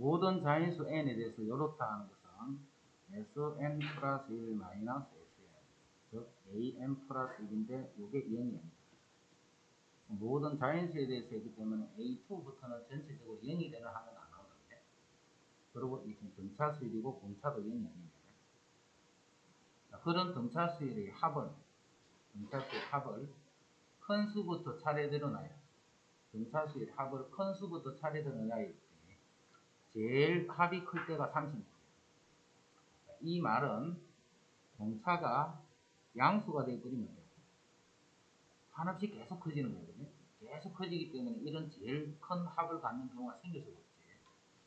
모든 자인수 n에 대해서 이렇다 하는 것은 sn 플러스 1 마이너스 sn 즉 an 플러스 1인데 이게 0이 아니다. 모든 자인수에 대해서 했기 때문에 a2부터는 전체적으로 0이 되는 항은 안 나오는데 그리고 이 지금 등차 수율이고 공차도 0이 아니네. 그런 등차 수율의 합을 등차 수율 합을 큰 수부터 차례대로 나요. 등차 수율 합을 큰 수부터 차례대로 때 제일 합이 클 때가 30이에요. 이 말은 공차가 양수가 되어버리면 돼요. 한없이 계속 커지는 거거든요. 계속 커지기 때문에 이런 제일 큰 합을 갖는 경우가 생길 수가 없지.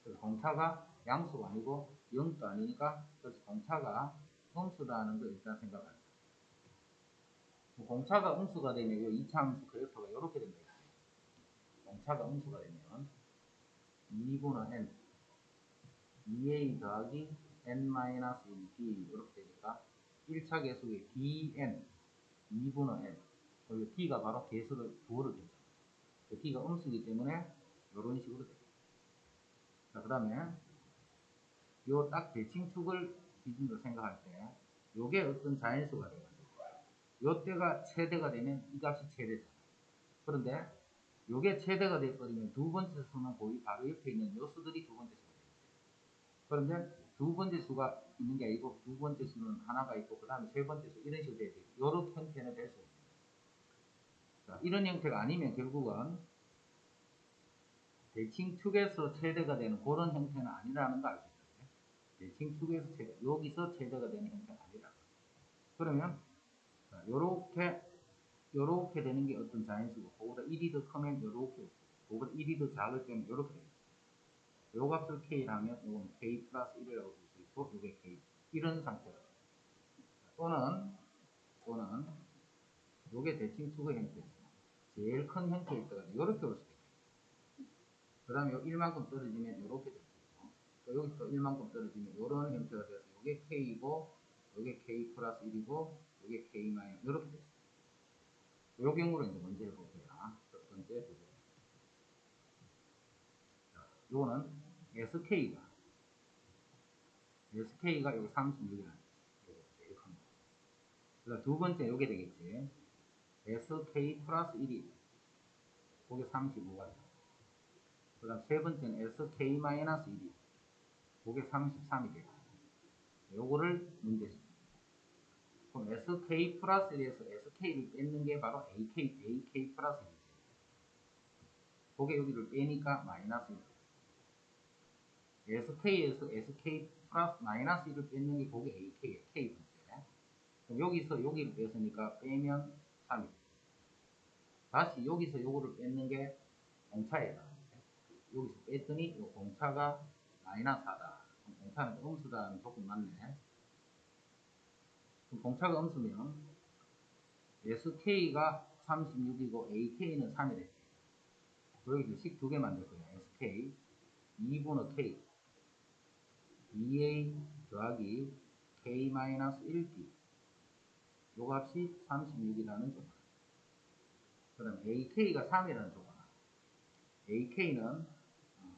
그래서 공차가 양수가 아니고 0도 아니니까 그래서 공차가 음수라는 걸 일단 생각합니다. 뭐 공차가 음수가 되면 이 2차함수 그래프가 이렇게 된다. 공차가 음수가 되면 2분의 n 2a 더하기 n-1b 이렇게 되니까 1차 계속의 dn 2분의 n 그리고 d가 바로 계수를 부호를 줬죠. d가 음수이기 때문에 이런 식으로 됩니다. 자, 그 다음에 요 딱 대칭축을 기준으로 생각할 때 요게 어떤 자연수가 돼요. 요 때가 최대가 되면 이 값이 최대잖아요. 그런데 요게 최대가 돼버리면 두 번째 수는 거의 바로 옆에 있는 요 수들이 두 번째 되겠죠. 그런데 두 번째 수가 있는 게 아니고 두 번째 수는 하나가 있고 그 다음에 세 번째 수 이런 식으로 돼야 돼요. 요런 형태는 될수 있습니다. 자, 이런 형태가 아니면 결국은 대칭 축에서 최대가 되는 그런 형태는 아니라는 걸알수 있거든요. 대칭 축에서 최대, 여기서 최대가 되는 형태는 아니라. 그러면 자, 요렇게 되는 게 어떤 자연수고 그보다 1이 더 크면 요렇게 그보다 1이 더 작을 때는 요렇게 됩니다. 요 값을 k라면 요건 k 플러스 1이라고 볼 수 있고 요게 k 이런 상태로 또는 또는 요게 대칭축의 형태입니다. 제일 큰 형태일 때가 요렇게 올 수도 있고 그 다음에 요 1만큼 떨어지면 요렇게 될수 있고 또 여기 또 1만큼 떨어지면 요런 형태가 돼서 요게 k이고 요게 k 플러스 1이고 요게 k 마이너스 요렇게 됐습니다. 요 경우로 이제 문제 해볼게요. 첫 번째 부분. 자, 요거는 SK가 SK가 여기 36이라는 요거 제일 큰 거. 그다음 두 번째 요게 되겠지. SK 플러스 1이 그게 35가 돼. 그 다음 세 번째는 SK 마이너스 1이 그게 33이 돼요. 요거를 문제 그럼 SK 플러스 1에서 SK를 뺏는 게 바로 AK, AK 플러스 1이지. 그게 여기를 빼니까 마이너스 1. SK에서 SK 플러스 마이너스 1을 뺏는 게 그게 AK예요. K 번째. 그럼 여기서 여기를 뺐으니까 빼면 3이. 다시 여기서 요거를 뺏는 게 공차예요. 여기서 뺐더니 요 공차가 마이너스 4다. 공차는 음수다는 조금 맞네. 공차가 음수면 SK가 36이고 AK는 3이 됐지. 여기서 식 두 개 만들 거예요. SK 2분의 K 2A 더하기 K-1B 요 값이 36이라는 조건. 그 다음 AK가 3이라는 조건. AK는 어,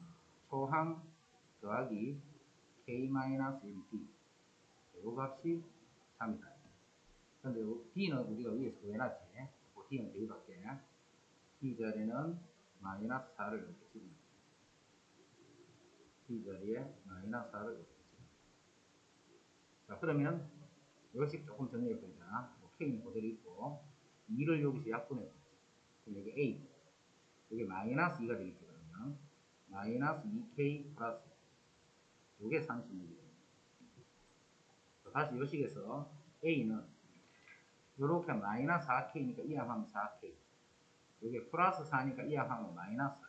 초항 더하기 K-1B 요 값이 3이다. 근데 D는 우리가 위에서 구해놨지. 그 D는 대입할게. D 자리는 마이너스 4를 이렇게 집어넣 D 자리에 마이너스 4를 이렇게 집어넣 자, 그러면 요식 조금 정리해 보자. 뭐 K는 그대로 있고 2를 여기서 약분해 보자. 그럼 여기 A. 여기 마이너스 2가 되겠지, 그러면. 마이너스 2K 플러스. 요게 36이에요. 다시 요식에서 A는 요렇게 마이너스 4K니까 이항하면 4K. 요게 플러스 4니까 이항하면 마이너스 4.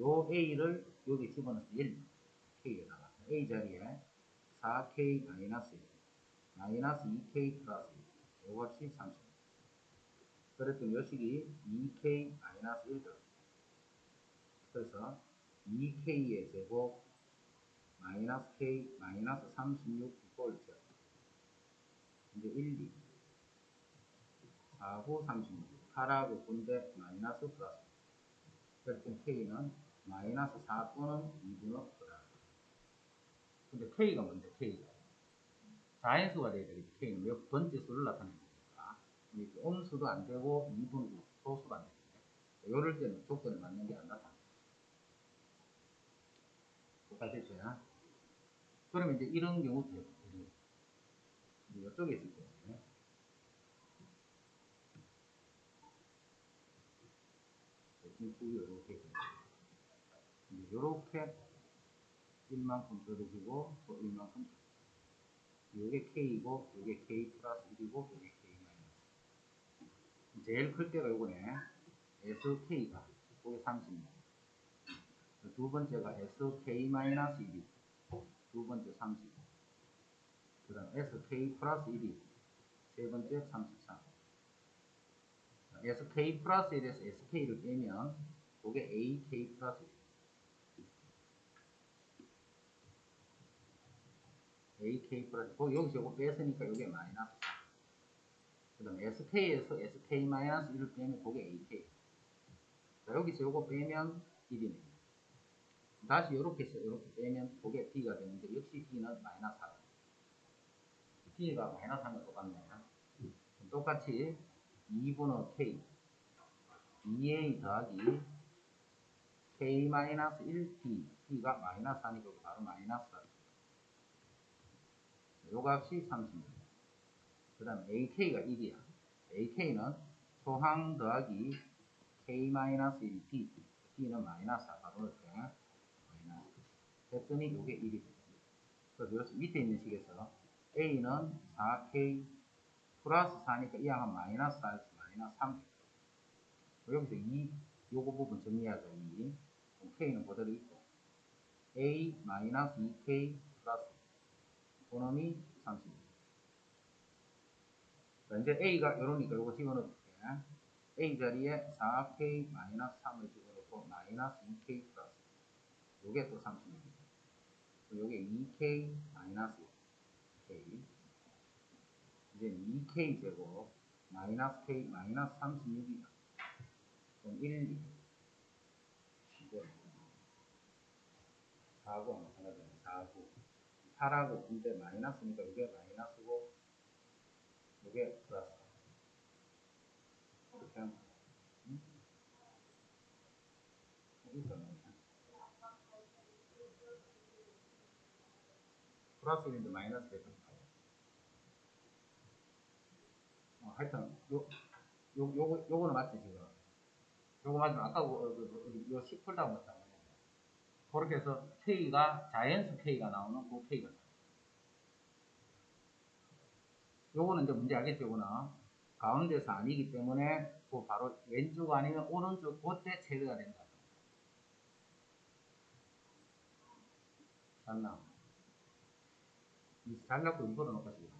요 A를 여기 집어넣어서 1. K에다가. A 자리에 4K 마이너스 1. 마이너스 2K 플러스 1. 요것이 30. 그랬더니 요식이 2K 마이너스 1 들어갑니다. 그래서 2K의 제곱 마이너스 K 마이너스 36 이꼴 제곱 이제 1, 2 4후 36 8하고 군대 마이너스 플러스 그랬더니 K는 마이너스 4 또는 2분의 없더라. 근데 K가 뭔데, K가? 자연수가 돼야 되겠지. K는 몇 번째 수를 나타내니까. 이렇게 음수도 안 되고, 2분의 소수도 안 되는데. 요럴 때는 조건에 맞는 게 안 나타나. 똑같겠죠? 그러면 이제 이런 경우도 돼요. 이쪽에 있을 구이 이렇게. 이제 요렇게 1만큼 떨어지고 또 1만큼 요게 K이고 요게 K 플러스 1이고 요게 K 마이너스. 제일 클 때가 요거네. SK가. 요게 30입니다. 두 번째가 SK 마이너스 1이. 두 번째 30. 그 다음 SK 플러스 1이. 세 번째 33. SK 플러스 1에서 SK를 빼면 그게 AK 플러스 1. AK 플러스 그 여기서 이거 뺐으니까 이게 마이너스 4. 그 다음 SK에서 SK 마이너스 1을 빼면 그게 AK. 자, 여기서 이거 빼면 1이네. 다시 이렇게 해서 이렇게 빼면 그게 B가 되는데 역시 B는 마이너스 4. B가 마이너스 3과 똑같네. 똑같이 2분의 K 2A 더하기 K 마이너스 1B B가 마이너스 4니까 바로 마이너스 4. 요 값이 30입니다. 그 다음 AK가 1이야. AK는 소항 더하기 K 마이너스 1 B B는 마이너스 4 바로 이렇게 했더니 이게 1이 됩니다. 그래서 여기서 밑에 있는 식에서 A는 4K 플러스 4니까 이 양은 마이너스 4에서 마이너스 3. 여기서 2, 요거 부분 정리하자 2. 그럼 K는 그대로 있고 A 마이너스 2K 그놈이 30입니다. 자, 이제 A가 이러니까 요거 집어넣을게. A 자리에 4K 마이너스 3을 집어넣고 마이너스 2K 플러스 요게 또 30입니다. 요게 2k 마이너스 k 이제 2k 제곱 마이너스 k 마이너스 36이야. 그럼 1, 2 이제 4고 마찬가지네 4고 8하고 근데 마이너스니까 이게 마이너스고 이게 플러스 이렇게 하면 응? 플러스 1인데 마이너스 되죠. 어, 하여튼 요, 요, 요거, 요거는 맞지 지금. 요거 맞으면 아까 그, 그, 그, 요10 풀다고 했잖아요. 그렇게 해서 K가 자연수 K가 나오는 그 K가 요거는 이제 문제 알겠죠? 요거는 가운데서 아니기 때문에 그 바로 왼쪽 아니면 오른쪽 그때 체크가 된다. 잖나 이 잘라고 이거로 놓고 싶어.